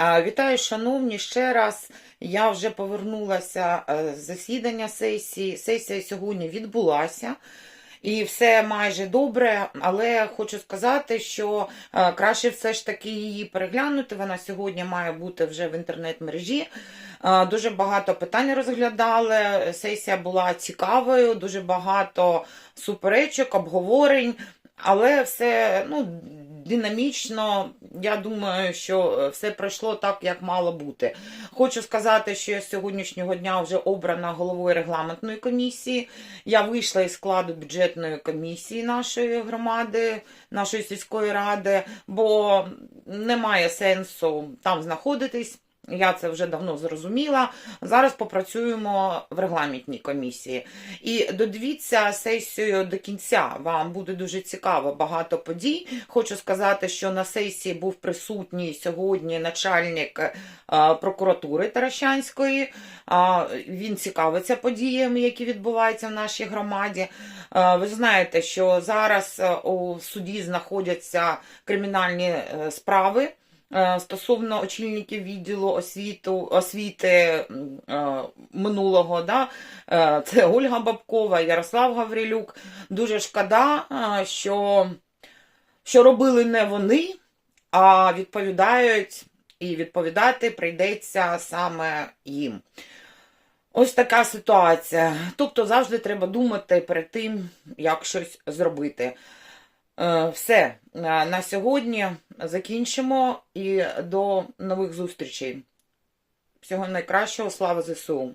Вітаю, шановні, ще раз. Я вже повернулася е, з засідання сесії. Сесія сьогодні відбулася. І все майже добре, але хочу сказати, що е, краще все ж таки її переглянути. Вона сьогодні має бути вже в інтернет-мережі. Е, Дуже багато питань розглядали. Сесія була цікавою, дуже багато суперечок, обговорень, але все ну, динамічно. Я думаю, що все пройшло так, як мало бути. Хочу сказати, що я з сьогоднішнього дня вже обрана головою регламентної комісії. Я вийшла із складу бюджетної комісії нашої громади, нашої сільської ради, бо немає сенсу там знаходитись. Я це вже давно зрозуміла. Зараз попрацюємо в регламентній комісії. І додивіться сесію до кінця. Вам буде дуже цікаво багато подій. Хочу сказати, що на сесії був присутній сьогодні начальник е, прокуратури Таращанської. Він цікавиться подіями, які відбуваються в нашій громаді. Ви знаєте, що зараз е, у суді знаходяться кримінальні е, справи. Е, Стосовно очільників відділу освіту, освіти е, минулого, да, е, це Ольга Бабкова, Ярослав Гаврилюк. Дуже шкода, що, що робили не вони, а відповідають і відповідати прийдеться саме їм. Ось така ситуація. Тобто завжди треба думати перед тим, як щось зробити. Е, Все Е, на сьогодні закінчимо і до нових зустрічей. Всього найкращого, слава ЗСУ!